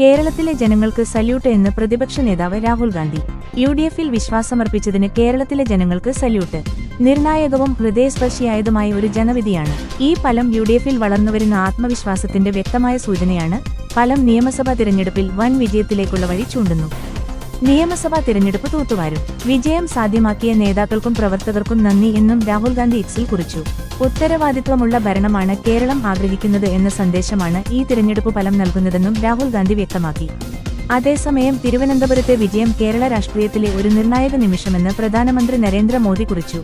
കേരളത്തിലെ ജനങ്ങൾക്ക് സല്യൂട്ട് എന്ന് പ്രതിപക്ഷ നേതാവ് രാഹുൽ ഗാന്ധി. യു ഡി എഫിൽ വിശ്വാസമർപ്പിച്ചതിന് കേരളത്തിലെ ജനങ്ങൾക്ക് സല്യൂട്ട്. നിർണായകവും ഹൃദയസ്പർശിയായതുമായ ഒരു ജനവിധിയാണ്. ഈ ഫലം യു ഡി എഫിൽ വളർന്നുവരുന്ന ആത്മവിശ്വാസത്തിന്റെ വ്യക്തമായ സൂചനയാണ്. ഫലം നിയമസഭാ തിരഞ്ഞെടുപ്പിൽ വൻ വിജയത്തിലേക്കുള്ള വഴി ചൂണ്ടുന്നു. നിയമസഭാ തിരഞ്ഞെടുപ്പ് തൂത്തുവാരും. വിജയം സാധ്യമാക്കിയ നേതാക്കൾക്കും പ്രവർത്തകർക്കും നന്ദി എന്നും രാഹുൽ ഗാന്ധി എക്സിൽ കുറിച്ചു. ഉത്തരവാദിത്വമുള്ള ഭരണമാണ് കേരളം ആഗ്രഹിക്കുന്നത് എന്ന സന്ദേശമാണ് ഈ തിരഞ്ഞെടുപ്പ് ഫലം നൽകുന്നതെന്നും രാഹുൽ ഗാന്ധി വ്യക്തമാക്കി. അതേസമയം തിരുവനന്തപുരത്തെ വിജയം കേരള രാഷ്ട്രീയത്തിലെ ഒരു നിർണായക നിമിഷമെന്ന് പ്രധാനമന്ത്രി നരേന്ദ്രമോദി കുറിച്ചു.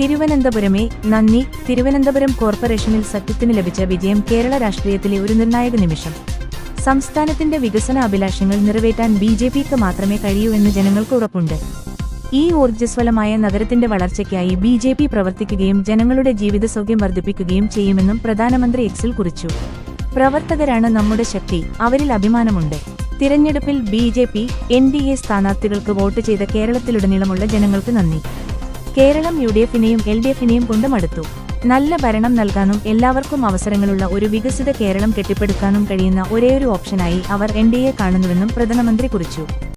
തിരുവനന്തപുരമേ നന്ദി. തിരുവനന്തപുരം കോർപ്പറേഷനിൽ സത്യത്തിന് ലഭിച്ച വിജയം കേരള രാഷ്ട്രീയത്തിലെ ഒരു നിർണായക നിമിഷം. സംസ്ഥാനത്തിന്റെ വികസന അഭിലാഷങ്ങൾ നിറവേറ്റാൻ ബി ജെ പിക്ക് മാത്രമേ കഴിയൂ എന്ന് ജനങ്ങൾക്ക് ഉറപ്പുണ്ട്. ഈ ഊർജസ്വലമായ നഗരത്തിന്റെ വളർച്ചയ്ക്കായി ബി ജെ പി പ്രവർത്തിക്കുകയും ജനങ്ങളുടെ ജീവിത സൗകര്യം വർദ്ധിപ്പിക്കുകയും ചെയ്യുമെന്നും പ്രധാനമന്ത്രി എക്സിൽ കുറിച്ചു. പ്രവർത്തകരാണ് നമ്മുടെ ശക്തി അവരിൽ അഭിമാനമുണ്ട്. തിരഞ്ഞെടുപ്പിൽ B J P N D A സ്ഥാനാർത്ഥികൾക്ക് വോട്ട് ചെയ്ത കേരളത്തിലുടനീളമുള്ള ജനങ്ങൾക്ക് നന്ദി. കേരളം യു ഡി എഫിനെയും എൽ ഡി എഫിനെയും കൊണ്ട് നല്ല ഭരണം നൽകാനും എല്ലാവർക്കും അവസരങ്ങളുള്ള ഒരു വികസിത കേരളം കെട്ടിപ്പടുക്കാനും കഴിയുന്ന ഒരേയൊരു ഓപ്ഷനായി അവർ എൻ ഡി എ കാണുന്നുവെന്നും പ്രധാനമന്ത്രി കുറിച്ചു.